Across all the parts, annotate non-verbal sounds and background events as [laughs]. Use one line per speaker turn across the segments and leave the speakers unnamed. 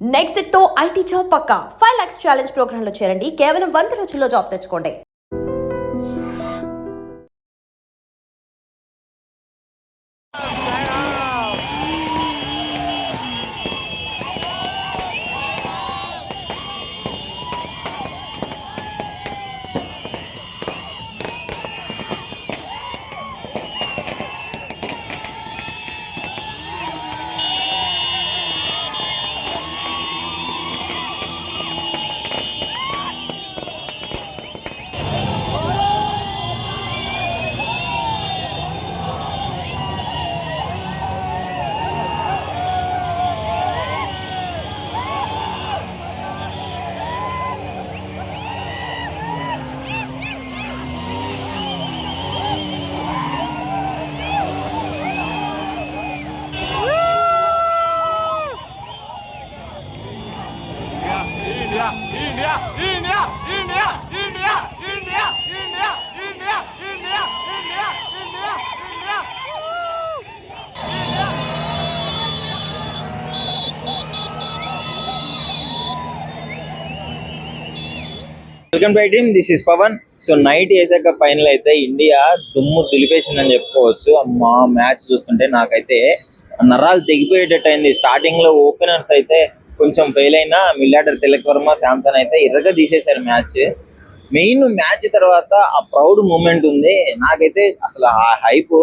నెక్స్ట్తో IT job పక్కా. Five lakhs challenge ప్రోగ్రామ్లో చేరండి. కేవలం వంద రోజుల్లో జాబ్ తెచ్చుకోండి.
Welcome to team this is Pawan so night వేసాక ఫైనల్ అయితే ఇండియా దుమ్ము దులిపేసిందని చెప్పుకోవచ్చు. మా మ్యాచ్ చూస్తుంటే నాకైతే నరాలు తెగిపోయేటట్టు అయింది. స్టార్టింగ్లో ఓపెనర్స్ అయితే కొంచెం ఫెయిల్ అయినా మిల్లాడర్ తిలక్ వర్మ శాంసన్ అయితే ఎర్రగా తీసేశారు మ్యాచ్ మెయిన్ మ్యాచ్ తర్వాత ఆ ప్రౌడ్ మూమెంట్ ఉంది. నాకైతే అసలు ఆ హైప్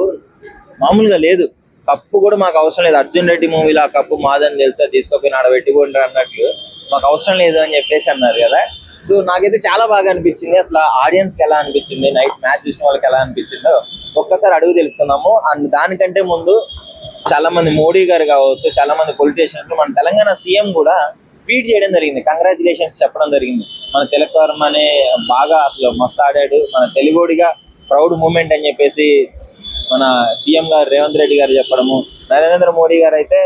మామూలుగా లేదు. కప్పు కూడా మాకు అవసరం లేదు. అర్జున్ రెడ్డి మూవీలో ఆ కప్పు మాదని తెలుసా? తీసుకోపోయిన ఆడ పెట్టుకుంటారు అన్నట్లు. మాకు అవసరం లేదు అని చెప్పేసి అన్నారు కదా. సో నాకైతే చాలా బాగా అనిపించింది. అసలు ఆడియన్స్కి ఎలా అనిపించింది? నైట్ మ్యాచ్ చూసిన వాళ్ళకి ఎలా అనిపించిందో ఒక్కసారి అడుగు తెలుసుకుందాము. అండ్ దానికంటే ముందు చాలా మంది మోడీ గారు కావచ్చు చాలా మంది పొలిటీషియన్స్ మన తెలంగాణ సీఎం కూడా ట్వీట్ చేయడం జరిగింది. కంగ్రాచులేషన్స్ చెప్పడం జరిగింది. మన తిలక్ వర్మ అనే బాగా అసలు మస్తు ఆడాడు. మన తెలుగుడిగా ప్రౌడ్ మూమెంట్ అని చెప్పేసి మన సీఎం గారు రేవంత్ రెడ్డి గారు చెప్పడము నరేంద్ర మోడీ గారు అయితే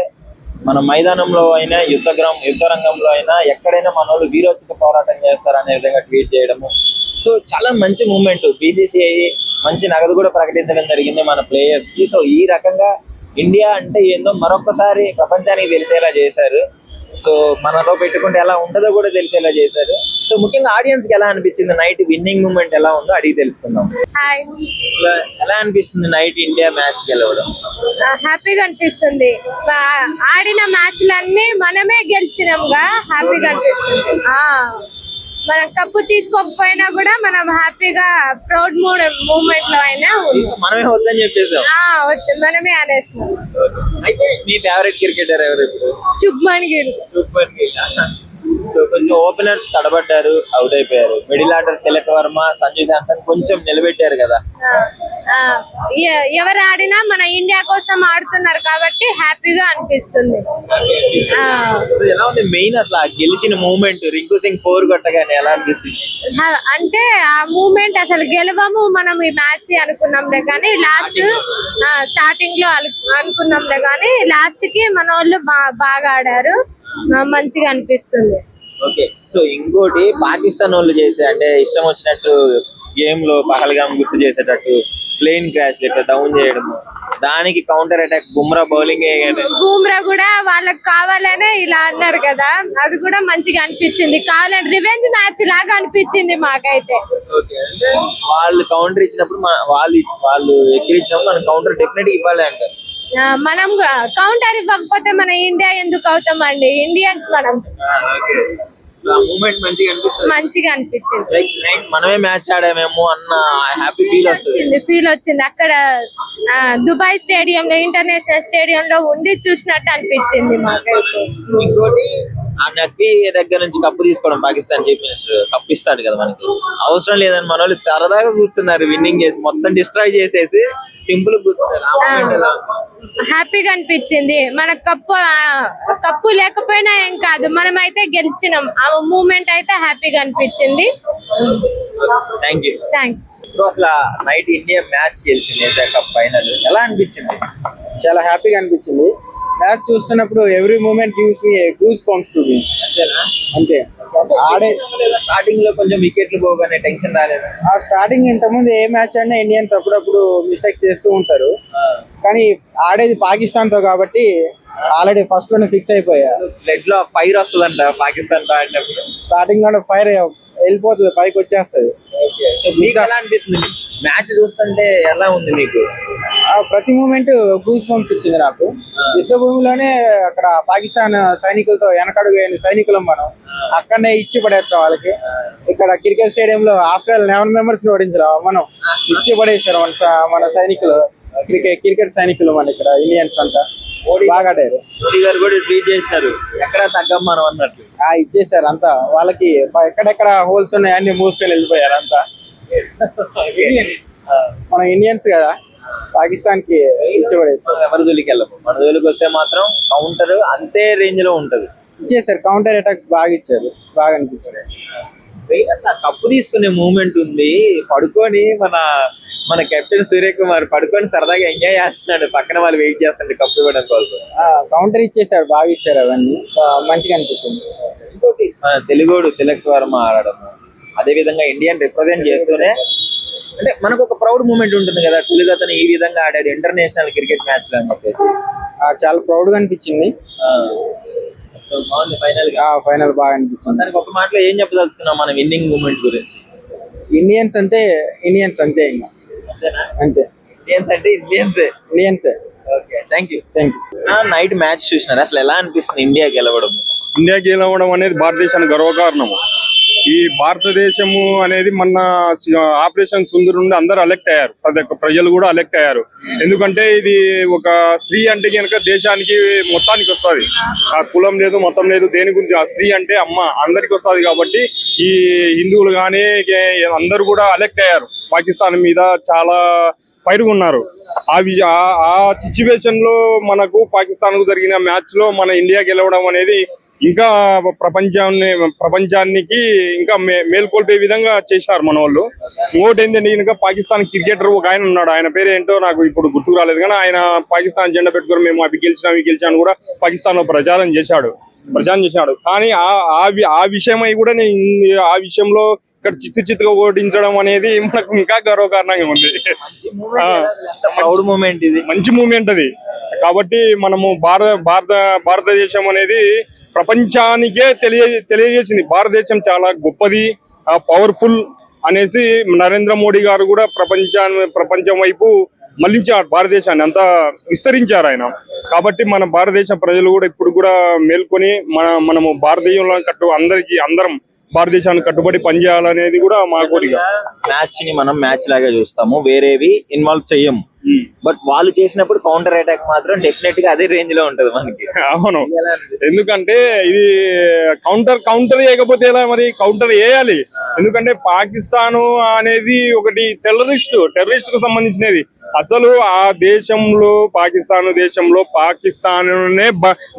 మన మైదానంలో అయినా యుద్ధ గ్రామం యుద్ధ రంగంలో అయినా ఎక్కడైనా మన వాళ్ళు వీరోచిత పోరాటం చేస్తారనే విధంగా ట్వీట్ చేయడము. సో చాలా మంచి మూమెంట్. బీసీసీఐ మంచి నగదు కూడా ప్రకటించడం జరిగింది మన ప్లేయర్స్కి. సో ఈ రకంగా ఇండియా అంటే ఏందో మరొకసారి ప్రపంచానికి తెలిసేలా చేశారు. సో మనతో పెట్టుకుంటే ఎలా ఉంటుందో కూడా తెలిసేలా చేశారు. సో ముఖ్యంగా ఆడియన్స్కి ఎలా అనిపించింది నైట్ విన్నింగ్ మూమెంట్ ఎలా ఉందో అడిగి తెలుసుకుందాం. ఎలా అనిపిస్తుంది నైట్ ఇండియా మ్యాచ్ గెలవడం?
హ్యాపీగా అనిపిస్తుంది. ఆడిన మ్యాచ్లన్నీ మనమే గెలిచినాంగా హ్యాపీగా అనిపిస్తుంది. ఆ. మనం కప్పు తీసుకోకపోయినా కూడా మనం హ్యాపీగా ప్రౌడ్ మూడ్ మూమెంట్లో అయినా
మనమే వద్దని చెప్పేసాం
మనమే అనేసినాం.
అయితే మీ ఫేవరెట్ క్రికెటర్ ఎవరు ఇప్పుడు?
శుభ్మన్ గిల్.
సూపర్ సో కొంచెం ఓపెనర్స్ తడబడ్డారు అవుట్ అయిపోయారు. మిడిల్ ఆర్డర్ తిలక్ వర్మ సంజు శాంసన్ కొంచెం నిలబెట్టారు కదా.
ఎవరు ఆడినా మన ఇండియా కోసం ఆడుతున్నారు కాబట్టి హ్యాపీగా అనిపిస్తుంది.
ఎలా ఉంది మెయిన్ అసలు గెలిచిన మూమెంట్? రింకు సింగ్ ఫోర్ కొట్టగానే ఎలా అనిపిస్తుంది?
అంటే ఆ మూమెంట్ అసలు గెలవము మనం ఈ మ్యాచ్ అనుకున్నాంలే కానీ లాస్ట్ స్టార్టింగ్లో అనుకున్నాంలే కానీ లాస్ట్కి మన వాళ్ళు బాగా ఆడారు. మంచిగా అనిపిస్తుంది.
ఓకే. సో ఇంకోటి పాకిస్తాన్ వాళ్ళు చేసే అంటే ఇష్టం వచ్చినట్టు గేమ్లో పహల్గామ్ గుర్తు చేసేటట్టు ప్లేన్ క్రాష్ ఇట్లా డౌన్ చేయడం దానికి counter attack Bumrah bowling
Bumrah కూడా వాళ్ళకి కావాలనే ఇలా అన్నారు కదా. అది కూడా మంచిగా అనిపించింది. కావాలని రివెంజ్ మ్యాచ్ లాగా అనిపించింది మాకైతే.
వాళ్ళు కౌంటర్ ఇచ్చినప్పుడు వాళ్ళు వాళ్ళు ఎక్కిరించినప్పుడు మనం కౌంటర్ డెఫినెట్ ఇవ్వాలి అంటారు.
మనం కౌంటర్ ఇవ్వకపోతే మన ఇండియా ఎందుకు అవుతామండి? ఇండియన్స్ మనం.
మంచిగా
అనిపించింది.
మనమే మ్యాచ్ ఆడామేమో అన్న హ్యాపీ ఫీల్
వచ్చింది ఫీల్ వచ్చింది. అక్కడ దుబాయ్ స్టేడియం లో ఇంటర్నేషనల్ స్టేడియం లో ఉండి చూసినట్టు అనిపించింది
ఇంకోటి ఆ నక్వీ దగ్గర నుంచి కప్పు తీసుకోవడం పాకిస్తాన్ చీఫ్ మినిస్టర్ కప్పు ఇస్తాడు కదా మనకి. అవసరం లేదని మన వాళ్ళు సరదాగా కూర్చున్నారు విన్నింగ్ చేసి మొత్తం డిస్ట్రాయ్ చేసేసి సింపుల్ కూర్చున్నారు?
హ్యాపీగా అనిపించింది. మన కప్పు కప్పు లేకపోయినా ఏం కాదు మనం అయితే గెలిచినాం. ఆ మూమెంట్ అయితే హ్యాపీగా అనిపించింది.
థ్యాంక్ యూ
థ్యాంక్
అసలు నైట్ ఇండియా మ్యాచ్ గెలిచింది ఏషియా కప్ ఫైనల్ ఎలా అనిపించింది?
చాలా హ్యాపీగా అనిపించింది. మ్యాచ్ చూస్తున్నప్పుడు every moment gives me goose pumps to me
అంతేనా?
అంతే. ఆడే
స్టార్టింగ్లో కొంచెం వికెట్లు పోగానే టెన్షన్ రాలేదు?
ఆ స్టార్టింగ్ ఇంతకుముందు ఏ మ్యాచ్ అయినా ఇండియన్స్ అప్పుడప్పుడు మిస్టేక్స్ చేస్తూ ఉంటారు. కానీ ఆడేది పాకిస్తాన్తో కాబట్టి ఆల్రెడీ ఫస్ట్లోనే ఫిక్స్ అయిపోయా.
బ్లడ్లో ఫైర్ వస్తుందంట పాకిస్తాన్తో ఆడినప్పుడు.
స్టార్టింగ్లోనే ఫైర్ వెళ్ళిపోతుంది పైకి వచ్చేస్తుంది.
సో మీకు ఎలా అనిపిస్తుంది? మ్యాచ్ చూస్తుంటే ఎలా ఉంది మీకు?
ఆ ప్రతి మూమెంట్ గూస్ బంప్స్ ఇచ్చింది నాకు. యుద్ధ భూమిలోనే అక్కడ పాకిస్తాన్ సైనికులతో వెనకడుగు సైనికులం మనం. అక్కడనే ఇచ్చి పడేస్తాం వాళ్ళకి. ఇక్కడ క్రికెట్ స్టేడియం లో ఆఫ్టర్ లెవెన్ మెంబర్స్ని ఓడించరా మనం. ఇచ్చి పడేసారు మన మన సైనికులు. క్రికెట్ క్రికెట్ సైనికులు మన ఇక్కడ ఇండియన్స్ అంతా. బాగా ఆడారు.
మోడీ గారు కూడా ట్వీట్ చేసినారు. ఎక్కడ తగ్గం మనం అన్నట్లు
ఆ ఇచ్చేసారు అంతా. వాళ్ళకి ఎక్కడెక్కడ హోల్స్ ఉన్నాయి అన్ని మూసుకొని వెళ్ళిపోయారు అంతా. [laughs] మన ఇండియన్స్ కదా. పాకిస్తాన్కి
ఎవరి జోలికి వెళ్ళము మన జోలికి వస్తే మాత్రం కౌంటర్ అంతే రేంజ్లో ఉంటది.
ఇచ్చేసారు కౌంటర్ అటాక్స్ బాగా ఇచ్చారు. బాగా అనిపించారు
కప్పు తీసుకునే మూమెంట్ ఉంది. పడుకొని మన మన కెప్టెన్ సూర్యకుమార్ పడుకొని సరదాగా ఎంజాయ్ చేస్తున్నాడు. పక్కన వాళ్ళు వెయిట్ చేస్తుంటే కప్పు ఇవ్వడం కోసం.
కౌంటర్ ఇచ్చేసారు బాగా ఇచ్చారు అవన్నీ. మంచిగా అనిపించింది.
ఇంకోటి మన తెలుగోడు తిలక్ వర్మ ఆడడం. అదే విధంగా ఇండియన్ రిప్రజెంట్ చేస్తూనే అంటే మనకు ఒక ప్రౌడ్ మూమెంట్ ఉంటుంది కదా తెలుగు అతను ఈ విధంగా ఆడాడు ఇంటర్నేషనల్ క్రికెట్ మ్యాచ్లో అని చెప్పేసి.
ఆ, చాలా ప్రౌడ్గా అనిపించింది.
సో బాగుంది ఫైనల్గా.
ఫైనల్ బాగా అనిపించింది.
దానికి ఒక మాటలో ఏం చెప్పదలుచుకున్నాం మన విన్నింగ్ మూమెంట్ గురించి?
ఇండియన్స్ అంటే ఇండియన్స్ అంతే ఇంకా. అంతే.
ఇండియన్స్ అంటే Indians
ఇండియన్సే
okay thank you
thank you
night match చూసినారు? అసలు ఎలా అనిపిస్తుంది ఇండియా గెలవడం?
ఇండియా గెలవడం అనేది భారతదేశానికి గర్వకారణము. ఈ భారతదేశము అనేది మన ఆపరేషన్ సుందర్ నుండి అందరు అలెక్ట్ అయ్యారు. ప్రతి ఒక్క ప్రజలు కూడా అలెక్ట్ అయ్యారు. ఎందుకంటే ఇది ఒక స్త్రీ అంటే కనుక దేశానికి మొత్తానికి వస్తుంది. ఆ కులం లేదు మొత్తం లేదు దేని గురించి? ఆ స్త్రీ అంటే అమ్మ అందరికి వస్తుంది కాబట్టి ఈ హిందువులు కానీ అందరూ కూడా అలెక్ట్ అయ్యారు. పాకిస్తాన్ మీద చాలా పైరుగున్నారు ఆ విజ ఆ- ఆ సిచ్యువేషన్లో మనకు పాకిస్తాన్కు జరిగిన మ్యాచ్లో మన ఇండియా గెలవడం అనేది ఇంకా ప్రపంచాన్ని ప్రపంచానికి ఇంకా మే- మేల్కొల్పే విధంగా చేసినారు మన వాళ్ళు ఇంకోటి ఏంటంటే ఇంకా పాకిస్తాన్ క్రికెటర్ ఒక ఆయన ఉన్నాడు. ఆయన పేరు ఏంటో నాకు ఇప్పుడు గుర్తుకు రాలేదు. కానీ ఆయన పాకిస్తాన్ జెండా పెట్టుకొని మేము అవి గెలిచినాం ఇవి గెలిచాను కూడా పాకిస్తాన్లో ప్రచారం చేశాడు. ప్రచారం చేశాడు. కానీ ఆ ఆ వి- ఆ విషయమై కూడా నేను ఆ విషయంలో ఇక్కడ చిత్తు చిత్తుగా ఓడించడం అనేది మనకు ఇంకా గర్వకారణంగా ఉంది. ఆ.
ప్రౌడ్ మూమెంట్ ఇది.
మంచి మూమెంట్ అది. కాబట్టి మనము భారత భారత భారతదేశం అనేది ప్రపంచానికే తెలియ తెలియజేసింది. భారతదేశం చాలా గొప్పది పవర్ఫుల్ అనేసి నరేంద్ర మోడీ గారు కూడా ప్రపంచాన్ని ప్రపంచం వైపు మళ్ళించారు భారతదేశాన్ని. అంతా విస్తరించారు ఆయన. కాబట్టి మన భారతదేశ ప్రజలు కూడా ఇప్పుడు కూడా మేల్కొని మన మనము భారతీయుల కట్టు అందరికి అందరం భారతదేశానికి కట్టుబడి పనిచేయాలనేది కూడా మా కోరిక.
మ్యాచ్ని మనం మ్యాచ్ లాగా చూస్తాము. వేరేవి ఇన్వాల్వ్ చెయ్యము. బట్ వాళ్ళు చేసినప్పుడు కౌంటర్ అటాక్ మాత్రం డెఫినెట్గా అదే రేంజ్లో ఉంటది మనకి.
అవును. ఎందుకంటే ఇది కౌంటర్ కౌంటర్ వేయకపోతే ఎలా మరి? కౌంటర్ వేయాలి ఎందుకంటే పాకిస్తాన్ అనేది ఒకటి టెర్రరిస్ట్ టెర్రరిస్ట్కు సంబంధించినది. అసలు ఆ దేశంలో పాకిస్తాన్ దేశంలో పాకిస్తాన్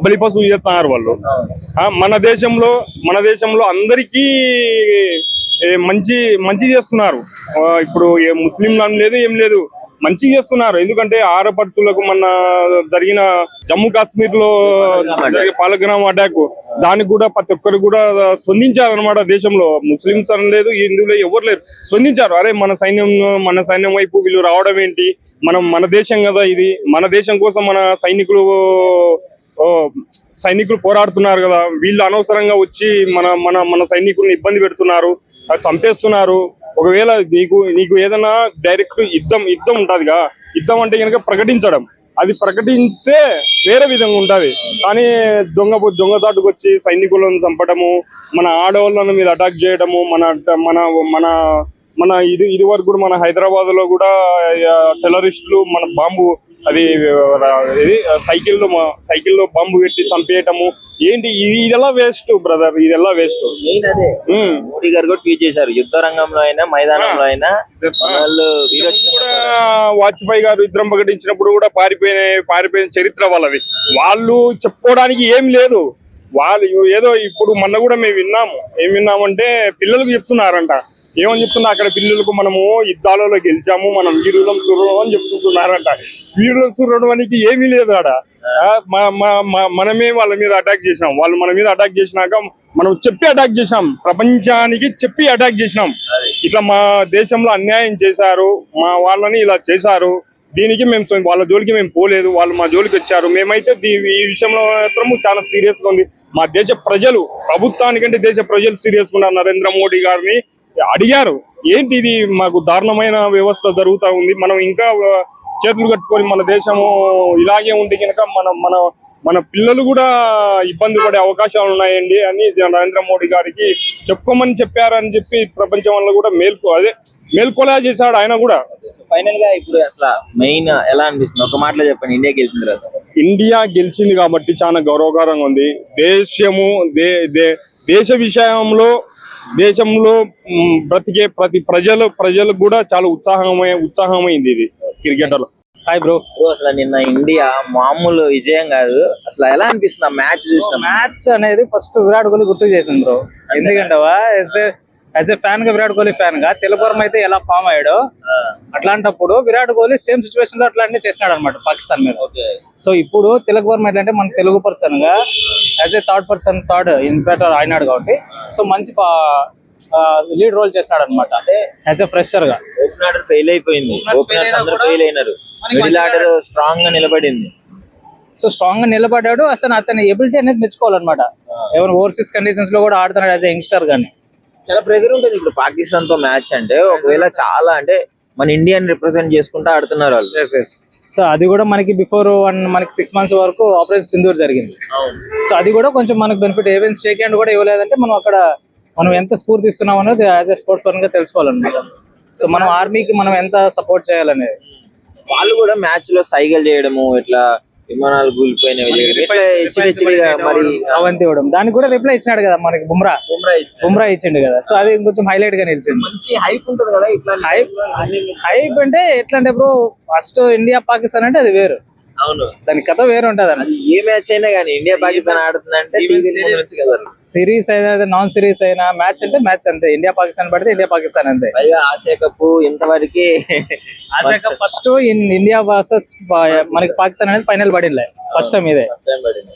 బలిపశువు చేస్తున్నారు వాళ్ళు. ఆ, మన దేశంలో మన దేశంలో అందరికీ మంచి మంచి చేస్తున్నారు. ఇప్పుడు ఏ ముస్లింలు లేదు ఏం లేదు. మంచి చేస్తున్నారు. ఎందుకంటే ఆడపడుచులకు మన జరిగిన జమ్మూ కాశ్మీర్లో జరిగే పాలగ్రామ్ అటాక్ దానికి కూడా ప్రతి ఒక్కరు కూడా స్పందించారనమాట దేశంలో. ముస్లింస్ అని లేదు హిందువులు ఎవరు లేరు. స్పందించారు. అరే మన సైన్యం మన సైన్యం వైపు వీళ్ళు రావడం ఏంటి? మనం మన దేశం కదా ఇది. మన దేశం కోసం మన సైనికులు సైనికులు పోరాడుతున్నారు కదా. వీళ్ళు అనవసరంగా వచ్చి మన మన మన సైనికుల్ని ఇబ్బంది పెడుతున్నారు చంపేస్తున్నారు. ఒకవేళ నీకు నీకు ఏదైనా డైరెక్ట్ యుద్ధం యుద్ధం ఉంటదిగా. యుద్ధం అంటే కనుక ప్రకటించడం. అది ప్రకటిస్తే వేరే విధంగా ఉంటుంది. కానీ దొంగ దొంగ వచ్చి సైనికులను చంపడము మన ఆడవాళ్ళను మీద అటాక్ చేయడము మన మన మన మన ఇది ఇది వరకు కూడా మన హైదరాబాద్లో కూడా టెర్రరిస్టులు మన బాంబు అది ఇది సైకిల్లో సైకిల్లో బాంబు పెట్టి చంపేయటము. ఏంటి ఇది ఇదెలా వేస్ట్ బ్రదర్? ఇదెలా వేస్ట్?
మోడీ గారు కూడా ట్వీట్ చేశారు. యుద్ధ రంగంలో అయినా మైదానంలో అయినా
వాజ్పేయి గారు యుద్ధం ప్రకటించినప్పుడు కూడా పారిపోయిన పారిపోయిన చరిత్ర వాళ్ళవి. వాళ్ళు చెప్పుకోవడానికి ఏం లేదు. వాళ్ళు ఏదో ఇప్పుడు మొన్న కూడా మేము విన్నాము. ఏం విన్నామంటే పిల్లలకు చెప్తున్నారంట. ఏమని చెప్తున్నా అక్కడ పిల్లలకు మనము యుద్ధాలలో గెలిచాము మనం వీరులం చూడడం అని చెప్తున్నారంట. వీరులం చూడడం అనేది ఏమీ లేదు ఆడ. మనమే వాళ్ళ మీద అటాక్ చేసినాం. వాళ్ళు మన మీద అటాక్ చేసినాక మనం చెప్పి అటాక్ చేసినాం. ప్రపంచానికి చెప్పి అటాక్ చేసినాం. ఇట్లా మా దేశంలో అన్యాయం చేశారు మా వాళ్ళని ఇలా చేశారు. దీనికి మేము వాళ్ళ జోలికి మేము పోలేదు వాళ్ళు మా జోలికి వచ్చారు. మేమైతే ఈ విషయంలో మాత్రం చాలా సీరియస్గా ఉంది. మా దేశ ప్రజలు ప్రభుత్వానికంటే దేశ ప్రజలు సీరియస్గా ఉన్నారు. నరేంద్ర మోడీ గారిని అడిగారు. ఏంటి ఇది? మాకు దారుణమైన వ్యవస్థ జరుగుతా ఉంది. మనం ఇంకా చేతులు కట్టుకొని మన దేశము ఇలాగే ఉంటే కనుక మన మన మన పిల్లలు కూడా ఇబ్బంది పడే అవకాశాలు ఉన్నాయండి అని నరేంద్ర మోడీ గారికి చెప్పుకోమని చెప్పారని చెప్పి ప్రపంచం వల్ల కూడా మేల్కో అదే మేల్కోలా చేశాడు ఆయన కూడా.
ఫైనల్గా ఇప్పుడు అసలు మెయిన్ ఎలా అనిపిస్తుంది? ఒక మాటలో చెప్పండి ఇండియా గెలిచిన తర్వాత.
ఇండియా గెలిచింది కాబట్టి చాలా గౌరవకరంగా ఉంది. దేశము దే దే- దేశ విషయంలో దేశంలో బ్రతికే ప్రతి ప్రజలు ప్రజలకు కూడా చాలా ఉత్సాహమై ఉత్సాహమైంది ఇది క్రికెటర్
హాయ్ బ్రో
బ్రో అసలు నిన్న ఇండియా మామూలు విజయం కాదు. అసలు ఎలా అనిపిస్తుంది మ్యాచ్ చూసిన
మ్యాచ్ అనేది ఫస్ట్ విరాట్ కోహ్లీ గుర్తు చేసింది బ్రో ఎందుకంటవా? యాజ్ ఏ ఫ్యాన్గా విరాట్ కోహ్లీ ఫ్యాన్గా తెలుగువరం అయితే ఎలా ఫామ్ అయ్యాడో అట్లాంటప్పుడు విరాట్ కోహ్లీ సేమ్ సిచువేషన్లో అట్లాంటి చేసినాడు అనమాట పాకిస్తాన్ మీద. సో ఇప్పుడు తెలుగు వర్మ ఏంటంటే మన తెలుగు పర్సన్గా as a third person third ఇన్ఫాక్టర్ అయినాడు కాబట్టి సో మంచి లీడ్ రోల్ చేసినాడు అనమాట యాజ్ ఎ ఫ్రెషర్గా.
ఓపెన్ ఆర్డర్ ఫెయిల్ అయిపోయింది.
Openers
ఓపెనర్స్
fail
అందరూ ఫెయిల్ అయినారు. మిడిల్ ఆర్డర్ స్ట్రాంగ్గా నిలబడింది.
సో స్ట్రాంగ్గా నిలబడ్డాడు. అసలు అతని ఎబిలిటీ అనేది మెచ్చుకోవాలన్నమాట. ఎవరు ఓవర్సీస్ కండిషన్స్లో కూడా ఆడుతున్నాడు యాజ్ ఎ యంగ్స్టర్ గానీ.
చాలా ప్రెజర్ ఉంటుంది. ఇప్పుడు పాకిస్తాన్తో మ్యాచ్ అంటే ఒకవేళ చాలా అంటే మన ఇండియాని రిప్రజెంట్ చేసుకుంటూ ఆడుతున్నారు వాళ్ళు.
సో అది కూడా మనకి బిఫోర్ వన్ మనకి సిక్స్ మంత్స్ వరకు ఆపరేషన్ సింధూర్ జరిగింది. సో అది కూడా కొంచెం మనకు బెనిఫిట్ ఏవెన్ షేక్ హ్యాండ్ కూడా ఇవ్వలేదంటే మనం అక్కడ మనం ఎంత స్ఫూర్తి ఇస్తున్నాం అనేది యాజ్ ఎ స్పోర్ట్స్ పరంగా గా తెలుసుకోవాలన్నమాట. సో మనం ఆర్మీకి మనం ఎంత సపోర్ట్ చేయాలనేది.
వాళ్ళు కూడా మ్యాచ్లో సైకిల్ చేయడము ఇట్లా విమానాలు కూలిపోయినవి మరి
అవంతి ఇవ్వడం. దానికి కూడా రిప్లై ఇచ్చినాడు కదా మనకి బుమ్రా. బుమ్రా ఇచ్చిండు. కదా. సో అది కొంచెం హైలైట్గా నిలిచింది.
మంచి హైప్ ఉంటుంది కదా ఇట్లా
హైప్ హైప్ అంటే ఎట్లా అంటే బ్రో ఫస్ట్ ఇండియా పాకిస్తాన్ అంటే అది వేరు.
అవును.
దాని కథ వేరు ఉంటది
అది ఏ మ్యాచ్ అయినా కానీ ఇండియా పాకిస్తాన్ ఆడుతుందంటే
సిరీస్ అయినా నాన్ సిరీస్ అయినా మ్యాచ్ అంటే మ్యాచ్ అంతే. ఇండియా పాకిస్తాన్ పడితే ఇండియా పాకిస్తాన్ అంతే.
పైగా ఆసియా కప్ ఇంతవరకు
ఫస్ట్ ఇన్ ఇండియా వర్సెస్ మనకి పాకిస్తాన్ అనేది ఫైనల్ పడింది ఫస్ట్ టైం ఇదే.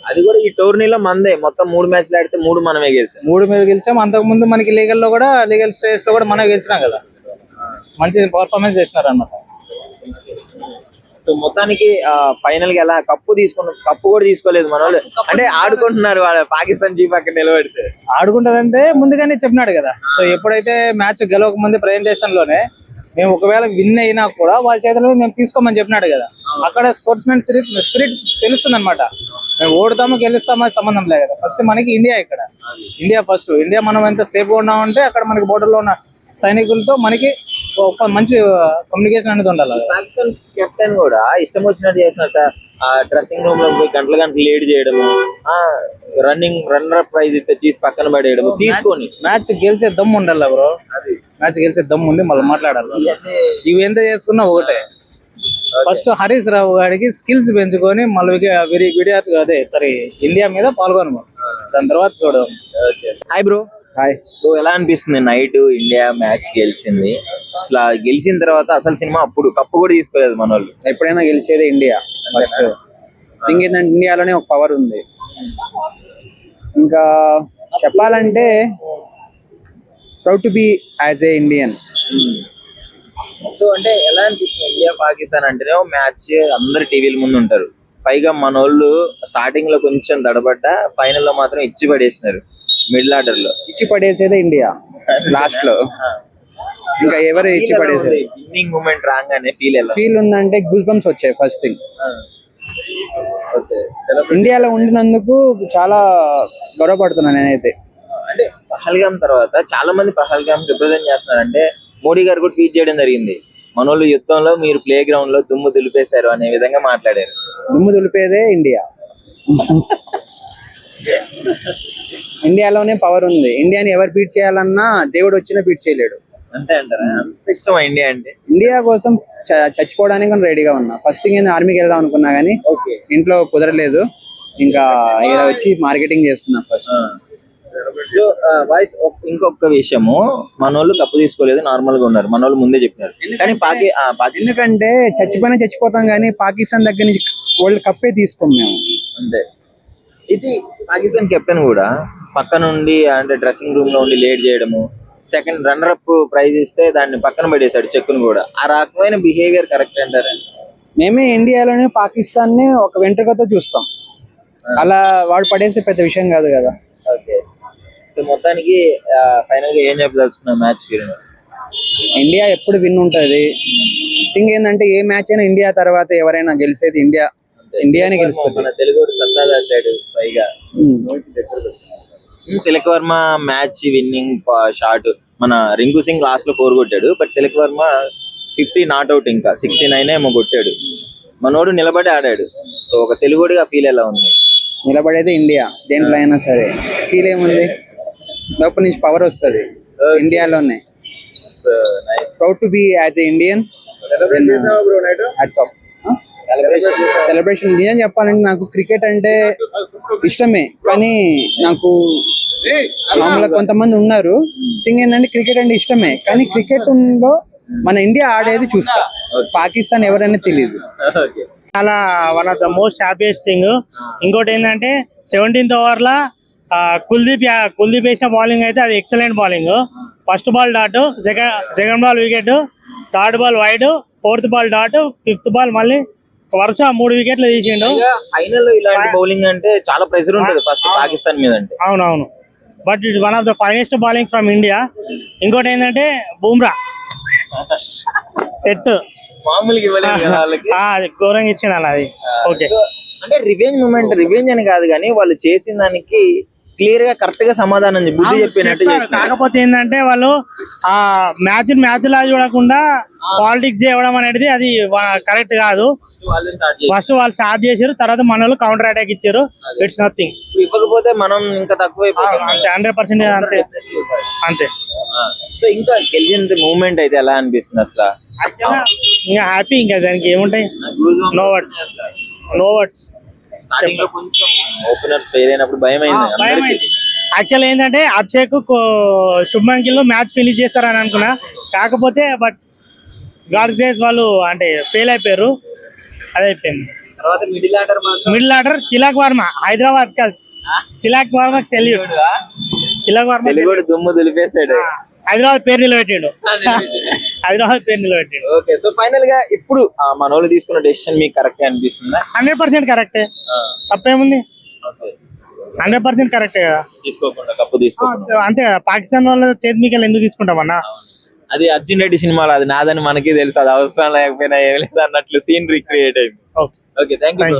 అది కూడా ఈ టోర్నీలో మందే. మొత్తం మూడు మ్యాచ్లు ఆడితే మూడు మనమే గెలిచాం.
మూడు మీద గెలిచాం. అంతకు ముందు మనకి లీగల్లో కూడా లీగల్ స్టేజ్లో కూడా మనం గెలిచినాం కదా. మంచి పర్ఫార్మెన్స్ చేసినారు అన్నమాట
సో మొత్తానికి ఫైనల్గా ఎలా కప్పు తీసుకున్న కప్పు కూడా తీసుకోలేదు మన వాళ్ళు అంటే ఆడుకుంటున్నారు వాళ్ళ పాకిస్తాన్ చీఫ్ అక్కడ నిలబెడితే.
ఆడుకుంటారంటే ముందుగానే చెప్పినాడు కదా. సో ఎప్పుడైతే మ్యాచ్ గెలవక ముందు ప్రెజెంటేషన్లోనే మేము ఒకవేళ విన్ అయినా కూడా వాళ్ళ చేతిలో మేము తీసుకోమని చెప్పినాడు కదా. అక్కడ స్పోర్ట్స్ మ్యాన్ స్పిరిట్ స్పిరిట్ తెలుస్తుంది అనమాట మేము ఓడుతామో గెలుస్తామో అది సంబంధం లేదు. కదా ఫస్ట్ మనకి ఇండియా ఇక్కడ. India first. ఇండియా మనం ఎంత సేఫ్గా ఉన్నామంటే అక్కడ మనకి border లో ఉన్న సైనికులతో మనకి ఒక మంచి కమ్యూనికేషన్ అనేది ఉండాలి.
పాకిస్తాన్ కెప్టెన్ కూడా ఇష్టం వచ్చినట్టు చేసిన సార్. ఆ డ్రెస్సింగ్ రూమ్లో పోయి గంటల గంటలు లేట్ చేయడము ఆ రన్నింగ్ రన్నర్ ప్రైజ్ తీసి పక్కన పడేయడము తీసుకొని.
మ్యాచ్ గెలిచే దమ్ము ఉండాలి బ్రో.
అది.
మ్యాచ్ గెలిచే దమ్ము ఉంది మళ్ళీ మాట్లాడాలి ఇవి ఎంత చేసుకున్నా ఒకటే. ఫస్ట్ హరీష్ రావు గారికి స్కిల్స్ పెంచుకొని మళ్ళీ విడిఆర్ అదే సారీ ఇండియా మీద పాల్గొను దాని తర్వాత చూడడం
హాయ్ బ్రో
హాయ్
సో ఎలా అనిపిస్తుంది నైట్ ఇండియా మ్యాచ్ గెలిచింది? అసలు గెలిచిన తర్వాత అసలు సినిమా అప్పుడు కప్పు కూడా తీసుకోలేదు మన వాళ్ళు
ఎప్పుడైనా గెలిచేది ఇండియా ఫస్ట్ థింగ్ ఏంటంటే ఇండియాలోనే ఒక పవర్ ఉంది. ఇంకా చెప్పాలంటే proud to be as a Indian
so అంటే ఎలా అనిపిస్తుంది ఇండియా పాకిస్తాన్ అంటేనే మ్యాచ్ అందరు టీవీల ముందు ఉంటారు. పైగా మన వాళ్ళు స్టార్టింగ్లో కొంచెం దడబడ్డ ఫైనల్లో మాత్రం ఇచ్చి పడేసినారు మిడిల్ ఆర్డర్లో.
ఇచ్చి పడేసేదే ఇండియా. లాస్ట్లో. ఇంకా ఎవరు ఇచ్చి పడేసేది
విన్నింగ్ మూమెంట్ రాగానే ఫీల్ ఎలా?
ఫీల్ ఉందంటే గూస్ బంప్స్ వచ్చాయి ఫస్ట్ థింగ్ ఇండియాలో ఉండినందుకు చాలా గొడవపడుతున్నాను నేనైతే.
అంటే పహల్గామ్ తర్వాత చాలా మంది పహల్గామ్ రిప్రజెంట్ చేస్తున్నారు అంటే మోడీ గారు కూడా ట్వీట్ చేయడం జరిగింది. మనోళ్ళు యుద్ధంలో మీరు ప్లే గ్రౌండ్లో దుమ్ము దులిపేశారు అనే విధంగా మాట్లాడారు.
దుమ్ము దులిపేదే ఇండియా. [laughs] [laughs] ఇండియాలోనే పవర్ ఉంది. ఇండియాని ఎవరు బీట్ చేయాలన్నా దేవుడు వచ్చినా బీట్ చేయలేడు.
అంతే అంటారా? అంత ఇష్టం ఇండియా అంటే?
ఇండియా కోసం చ- చచ్చిపోవడానికి రెడీగా ఉన్నా. ఫస్ట్ థింగ్ ఆర్మీకి వెళ్దాం అనుకున్నా కానీ
ఓకే.
ఇంట్లో కుదరలేదు. ఇంకా ఇక్కడ వచ్చి మార్కెటింగ్ చేస్తున్నా ఫస్ట్
సో వాయిస్ ఇంకొక విషయము. మనోళ్ళు కప్పు తీసుకోలేదు నార్మల్గా ఉన్నారు. మనోళ్ళు ముందే చెప్పినారు. కానీ పాకి ఆ, పాకి
ఎందుకంటే చచ్చిపోయినా చచ్చిపోతాం కానీ పాకిస్తాన్ దగ్గర నుంచి వరల్డ్ కప్పే తీసుకోం మేము.
అంతే. ఇది పాకిస్తాన్ కెప్టెన్ కూడా పక్క నుండి అంటే డ్రెస్సింగ్ రూమ్లో ఉండి లేట్ చేయడము. సెకండ్ రన్నర్ అప్ ప్రైజ్ ఇస్తే దాన్ని పక్కన పడేశాడు చెక్కును కూడా. ఆ రకమైన బిహేవియర్ కరెక్ట్ అంటారా?
మేమే ఇండియాలోనే పాకిస్తాన్ని ఒక వెంట్రుకతో చూస్తాం. అలా వాడు పడేసే పెద్ద విషయం కాదు కదా.
ఓకే. సో మొత్తానికి ఫైనల్గా ఏం చెప్పదలుచుకున్నాం మ్యాచ్ గురించి
ఇండియా ఎప్పుడు విన్ ఉంటది? థింగ్ ఏంటంటే ఏ మ్యాచ్ అయినా ఇండియా తర్వాత ఎవరైనా గెలిచేది ఇండియా. ఇండియానే గెలుస్తుంది.
మన తెలుగు సత్తా పైగా. Tilak Varma match winning shot మన రింకు సింగ్ లాస్ట్లో ఫోర్ కొట్టాడు but Tilak Varma fifty not out ఇంకా. సిక్స్టీ నైన్ ఏమో కొట్టాడు. మనోడు నిలబడి ఆడాడు. సో ఒక తెలుగుడిగా ఫీల్ ఎలా ఉంది?
నిలబడేది ఇండియా. దేంట్లో అయినా సరే. ఫీల్ ఏముంది? లోపల నుంచి పవర్ వస్తుంది. ఇండియాలోనే. Proud to be as a Indian celebration నిజం చెప్పాలంటే నాకు క్రికెట్ అంటే ఇష్టమే. కానీ నాకు మామూలుగా కొంతమంది ఉన్నారు. థింగ్ ఏంటంటే క్రికెట్ అంటే ఇష్టమే. కానీ క్రికెట్లో మన ఇండియా ఆడేది చూస్తా. పాకిస్తాన్ ఎవరైనా తెలియదు
చాలా one of the most happiest thing ఇంకోటి ఏంటంటే సెవెంటీన్త్ ఓవర్లో కుల్దీప్ కుల్దీప్ వేసిన బౌలింగ్ అయితే అది excellent bowling first ball dot second second ball wicket third ball wide fourth ball dot fifth ball మళ్ళీ వరుస మూడు వికెట్లు తీసిండు.
ఫైనల్ ఇలాంటి బౌలింగ్ అంటే చాలా ప్రెషర్ ఉంటుంది ఫస్ట్ పాకిస్తాన్ మీద అంటే.
అవునవును. But it one of the finest bowling from India ఇంకోటి ఏంటంటే బూమ్రా. సెట్ ఘోరంగా ఇచ్చిండు అన్న అది. ఓకే
అంటే రివెంజ్ మూమెంట్ రివెంజ్ అని కాదు కానీ వాళ్ళు చేసిన దానికి క్లియర్గా కరెక్ట్గా సమాధానం బుద్ధి చెప్పినట్టు
కాకపోతే ఏంటంటే వాళ్ళు ఆ మ్యాచ్ మ్యాచ్ లా చూడకుండా పాలిటిక్స్ చేయడం అనేది అది కరెక్ట్ కాదు. ఫస్ట్ వాళ్ళు స్టార్ట్ చేశారు. తర్వాత మన కౌంటర్ అటాక్ ఇచ్చారు. ఇట్స్ నథింగ్
ఇవ్వకపోతే మనం ఇంకా తక్కువ
హండ్రెడ్ పర్సెంట్ అంతే. అంతే.
సో ఇంకా గెలిచిన మూమెంట్ అయితే ఎలా అనిపిస్తుంది అసలు?
ఇంకా హ్యాపీ ఇంకా దానికి ఏముంటాయి? నో వర్డ్స్ నో వర్డ్స్
స్టార్టింగ్లో కొంచెం ఓపెనర్స్ ఫెయిల్ అయినప్పుడు భయం అయింది అందరికీ
యాక్చువల్ ఏంటంటే అభిషేక్ శుభ్మన్ గిల్ మ్యాచ్ ఫినిష్ చేస్తారని అనుకున్నా. కాకపోతే బట్ గాడ్ గ్రేస్ వాళ్ళు అంటే ఫెయిల్ అయిపోయారు. అదే అయిపోయింది.
తర్వాత మిడిల్ ఆర్డర్ మాత్రం
middle order Tilak Varma Hyderabad Tilak Varma salute Tilak Varma
దుమ్ము దులిపేసాడు
హైదరాబాద్ పేరు నిలబెట్టిండు. హైదరాబాద్ పేరు నిలబెట్టిండు.
ఓకే సో ఫైనల్గా ఇప్పుడు మన వాళ్ళు తీసుకున్న డెసిషన్ మీకు కరెక్ట్ అనిపిస్తుందా?
హండ్రెడ్ పర్సెంట్ కరెక్టే. తప్పేముంది? హండ్రెడ్ పర్సెంట్ కరెక్టే కదా.
తీసుకోకుండా కప్పు తీసుకోకుండా.
అంతే కదా. పాకిస్తాన్ వాళ్ళ చేతి మీకెళ్ళి ఎందుకు తీసుకుంటామన్నా
అది అర్జున్ రెడ్డి సినిమాలో అది నాదని మనకి తెలుసు. అది అవసరం లేకపోయినా ఏం లేదు అన్నట్లు సీన్ రీక్రియేట్ అయింది.
ఓకే.
Thank you